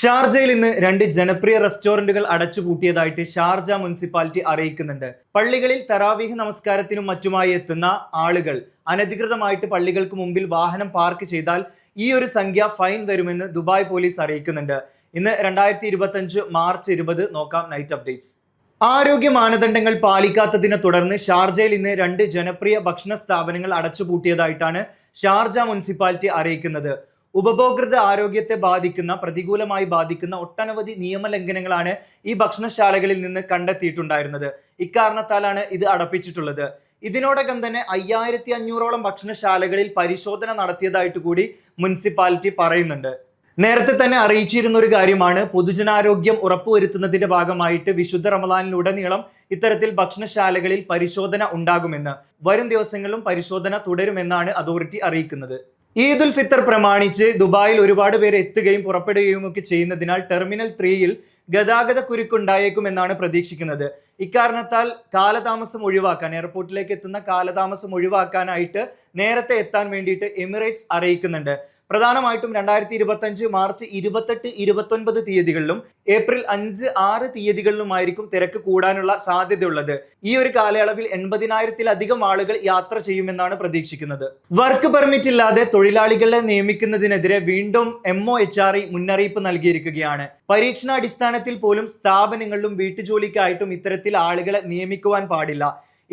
ഷാർജയിൽ ഇന്ന് രണ്ട് ജനപ്രിയ റെസ്റ്റോറന്റുകൾ അടച്ചുപൂട്ടിയതായിട്ട് ഷാർജ മുനിസിപ്പാലിറ്റി അറിയിക്കുന്നുണ്ട്. പള്ളികളിൽ തറാവീഹ് നമസ്കാരത്തിനും മറ്റുമായി എത്തുന്ന ആളുകൾ അനധികൃതമായിട്ട് പള്ളികൾക്ക് മുമ്പിൽ വാഹനം പാർക്ക് ചെയ്താൽ ഈ ഒരു സംഖ്യ ഫൈൻ വരുമെന്ന് ദുബായ് പോലീസ് അറിയിക്കുന്നുണ്ട്. ഇന്ന് രണ്ടായിരത്തി ഇരുപത്തഞ്ച് മാർച്ച് ഇരുപത് നോക്കാം നൈറ്റ് അപ്ഡേറ്റ്സ്. ആരോഗ്യ മാനദണ്ഡങ്ങൾ പാലിക്കാത്തതിനെ തുടർന്ന് ഷാർജയിൽ ഇന്ന് രണ്ട് ജനപ്രിയ ഭക്ഷണ സ്ഥാപനങ്ങൾ അടച്ചുപൂട്ടിയതായിട്ടാണ് ഷാർജ മുനിസിപ്പാലിറ്റി അറിയിക്കുന്നത്. ഉപഭോക്തൃ ആരോഗ്യത്തെ ബാധിക്കുന്ന പ്രതികൂലമായി ബാധിക്കുന്ന ഒട്ടനവധി നിയമലംഘനങ്ങളാണ് ഈ ഭക്ഷണശാലകളിൽ നിന്ന് കണ്ടെത്തിയിട്ടുണ്ടായിരുന്നത്. ഇക്കാരണത്താലാണ് ഇത് അടപ്പിച്ചിട്ടുള്ളത്. ഇതിനോടകം തന്നെ അയ്യായിരത്തി അഞ്ഞൂറോളം ഭക്ഷണശാലകളിൽ പരിശോധന നടത്തിയതായിട്ട് കൂടി മുനിസിപ്പാലിറ്റി പറയുന്നുണ്ട്. നേരത്തെ തന്നെ അറിയിച്ചിരുന്ന ഒരു കാര്യമാണ് പൊതുജനാരോഗ്യം ഉറപ്പുവരുത്തുന്നതിന്റെ ഭാഗമായിട്ട് വിശുദ്ധ റമദാനിലുടനീളം ഇത്തരത്തിൽ ഭക്ഷണശാലകളിൽ പരിശോധന ഉണ്ടാകുമെന്ന് വരും ദിവസങ്ങളിലും പരിശോധന തുടരുമെന്നാണ് അതോറിറ്റി അറിയിക്കുന്നത്. ഈദുൽ ഫിത്തർ പ്രമാണിച്ച് ദുബായിൽ ഒരുപാട് പേര് എത്തുകയും പുറപ്പെടുകയും ഒക്കെ ചെയ്യുന്നതിനാൽ ടെർമിനൽ ത്രീയിൽ ഗതാഗത കുരുക്കുണ്ടായേക്കുമെന്നാണ് പ്രതീക്ഷിക്കുന്നത്. ഇക്കാരണത്താൽ കാലതാമസം ഒഴിവാക്കാൻ എയർപോർട്ടിലേക്ക് എത്തുന്ന കാലതാമസം ഒഴിവാക്കാനായിട്ട് നേരത്തെ എത്താൻ വേണ്ടിയിട്ട് എമിറേറ്റ്സ് അറിയിക്കുന്നുണ്ട്. പ്രധാനമായിട്ടും രണ്ടായിരത്തി ഇരുപത്തഞ്ച് മാർച്ച് ഇരുപത്തെട്ട് ഇരുപത്തൊൻപത് തീയതികളിലും ഏപ്രിൽ അഞ്ച് ആറ് തീയതികളിലുമായിരിക്കും തിരക്ക് കൂടാനുള്ള സാധ്യതയുള്ളത്. ഈ ഒരു കാലയളവിൽ എൺപതിനായിരത്തിലധികം ആളുകൾ യാത്ര ചെയ്യുമെന്നാണ് പ്രതീക്ഷിക്കുന്നത്. വർക്ക് പെർമിറ്റ് ഇല്ലാതെ തൊഴിലാളികളെ നിയമിക്കുന്നതിനെതിരെ വീണ്ടും M O H R E മുന്നറിയിപ്പ് നൽകിയിരിക്കുകയാണ്. പരീക്ഷണാടിസ്ഥാനത്തിൽ പോലും സ്ഥാപനങ്ങളിലും വീട്ടുജോലിക്കായിട്ടും ഇത്തരത്തിൽ ആളുകളെ നിയമിക്കുവാൻ പാടില്ല.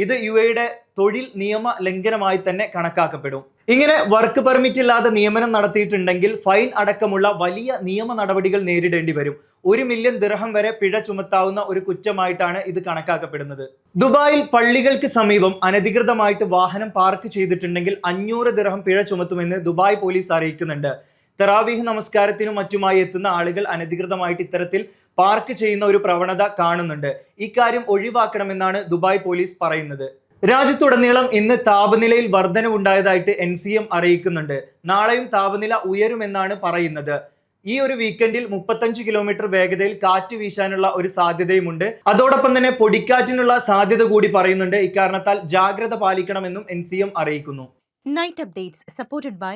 ഇത് യു എയുടെ തൊഴിൽ നിയമ ലംഘനമായി തന്നെ കണക്കാക്കപ്പെടും. ഇങ്ങനെ വർക്ക് പെർമിറ്റ് ഇല്ലാതെ നിയമനം നടത്തിയിട്ടുണ്ടെങ്കിൽ ഫൈൻ അടക്കമുള്ള വലിയ നിയമ നടപടികൾ നേരിടേണ്ടി വരും. ഒരു മില്യൺ ദിർഹം വരെ പിഴ ചുമത്താവുന്ന ഒരു കുറ്റമായിട്ടാണ് ഇത് കണക്കാക്കപ്പെടുന്നത്. ദുബായിൽ പള്ളികൾക്ക് സമീപം അനധികൃതമായിട്ട് വാഹനം പാർക്ക് ചെയ്തിട്ടുണ്ടെങ്കിൽ അഞ്ഞൂറ് ദിർഹം പിഴ ചുമത്തുമെന്ന് ദുബായ് പോലീസ് അറിയിക്കുന്നുണ്ട്. തെറാവീഹ് നമസ്കാരത്തിനും മറ്റുമായി എത്തുന്ന ആളുകൾ അനധികൃതമായിട്ട് ഇത്തരത്തിൽ പാർക്ക് ചെയ്യുന്ന ഒരു പ്രവണത കാണുന്നുണ്ട്. ഇക്കാര്യം ഒഴിവാക്കണമെന്നാണ് ദുബായ് പോലീസ് പറയുന്നത്. രാജ്യത്തുടനീളം ഇന്ന് താപനിലയിൽ വർധനവുണ്ടായതായിട്ട് എൻ സി എം അറിയിക്കുന്നുണ്ട്. നാളെയും താപനില ഉയരുമെന്നാണ് പറയുന്നത്. ഈ ഒരു വീക്കെൻഡിൽ മുപ്പത്തഞ്ച് കിലോമീറ്റർ വേഗതയിൽ കാറ്റ് വീശാനുള്ള ഒരു സാധ്യതയുമുണ്ട്. അതോടൊപ്പം തന്നെ പൊടിക്കാറ്റിനുള്ള സാധ്യത കൂടി പറയുന്നുണ്ട്. ഇക്കാരണത്താൽ ജാഗ്രത പാലിക്കണമെന്നും എൻ അറിയിക്കുന്നു. Night updates supported by